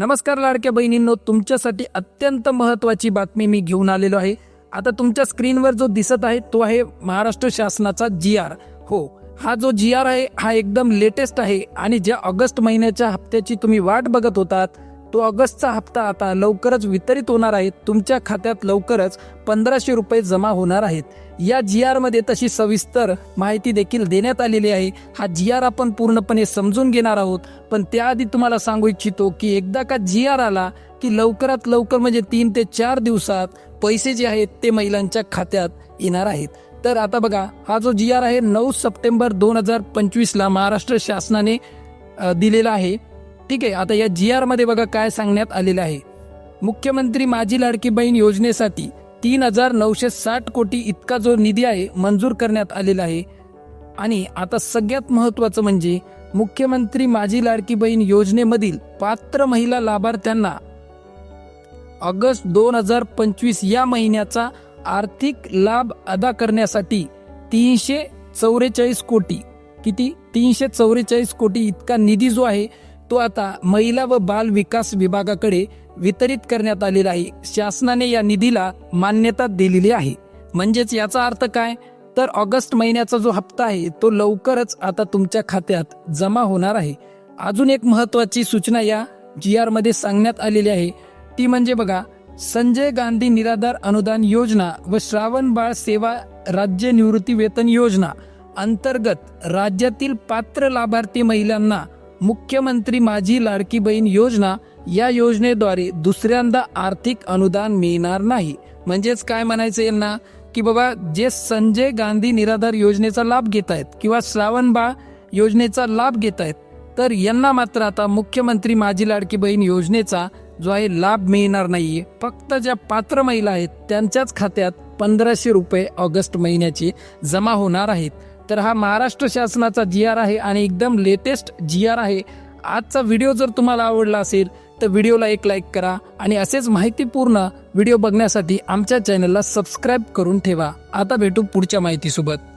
नमस्कार लाडक्या बहिणींनो तुमच्यासाठी अत्यंत महत्त्वाची बातमी मी घेऊन आलेलो आहे. आता तुमच्या स्क्रीनवर जो दिसत आहे तो आहे महाराष्ट्र शासनाचा जी आर. हो हा जो जी आर आहे हा एकदम लेटेस्ट आहे आणि ज्या ऑगस्ट महिन्याच्या हप्त्याची तुम्ही वाट बघत होतात तो ऑगस्टचा हप्ता आता लवकरच वितरित होणार आहे. तुमच्या खात्यात लवकरच पंधराशे रुपये जमा होणार आहेत. या जी आरमध्ये तशी सविस्तर माहिती देखील देण्यात आलेली आहे. हा जी आर आपण पूर्णपणे समजून घेणार आहोत. पण त्याआधी तुम्हाला सांगू इच्छितो की एकदा का जी आर आला की लवकरात लवकर म्हणजे तीन ते चार दिवसात पैसे जे आहेत ते महिलांच्या खात्यात येणार आहेत. तर आता बघा हा जो जी आर आहे नऊ सप्टेंबर दोन हजार पंचवीसला महाराष्ट्र शासनाने दिलेला आहे. ठीक आहे. आता या जी आरमध्ये बघा काय सांगण्यात आलेलं आहे. मुख्यमंत्री माझी लाडकी बहीण योजनेसाठी तीन हजार नऊशे साठ कोटी इतका जो निधी आहे मंजूर करण्यात आलेला आहे. आणि आता सगळ्यात महत्त्वाचं म्हणजे मुख्यमंत्री माझी लाडकी बहीण योजनेमधील पात्र महिला लाभार्थ्यांना ऑगस्ट दोन हजार पंचवीस या महिन्याचा आर्थिक लाभ अदा करण्यासाठी तीनशे चौवेचाळीस कोटी किती? तीनशे चौवेचाळीस कोटी इतका निधी जो आहे तो आता महिला व बाल विकास विभागाकडे वितरित करण्यात आलेला आहे. शासनाने या निधीला मान्यता दिलेली आहे. म्हणजेच याचा अर्थ काय? तर ऑगस्ट महिन्याचा जो हप्ता आहे तो लवकरच आता तुमच्या खात्यात जमा होणार आहे. अजून एक महत्वाची सूचना या जी आरमध्ये सांगण्यात आलेली आहे. ती म्हणजे बघा संजय गांधी निराधार अनुदान योजना व श्रावण बाळ सेवा राज्य निवृत्ती वेतन योजना अंतर्गत राज्यातील पात्र लाभार्थी महिलांना मुख्यमंत्री माझी लाडकी बहीण योजना या योजनेद्वारे दुसऱ्यांदा आर्थिक अनुदान मिळणार नाही. म्हणजेच काय म्हणायचं यांना? की बाबा जे संजय गांधी निराधार योजनेचा लाभ घेत आहेत किंवा श्रावणबा योजनेचा लाभ घेत आहेत तर यांना मात्र आता मुख्यमंत्री माझी लाडकी बहीण योजनेचा जो आहे लाभ मिळणार नाहीये. फक्त ज्या पात्र महिला आहेत त्यांच्याच खात्यात पंधराशे रुपये ऑगस्ट महिन्याचे जमा होणार आहेत. तर हा महाराष्ट्र शासनाचा जी आर आहे आणि एकदम लेटेस्ट जी आर आहे. आजचा व्हिडिओ जर तुम्हाला आवडला असेल तर व्हिडिओला एक लाईक करा आणि असेच माहितीपूर्ण व्हिडिओ बघण्यासाठी आमच्या चॅनलला सबस्क्राईब करून ठेवा. आता भेटू पुढच्या माहितीसोबत.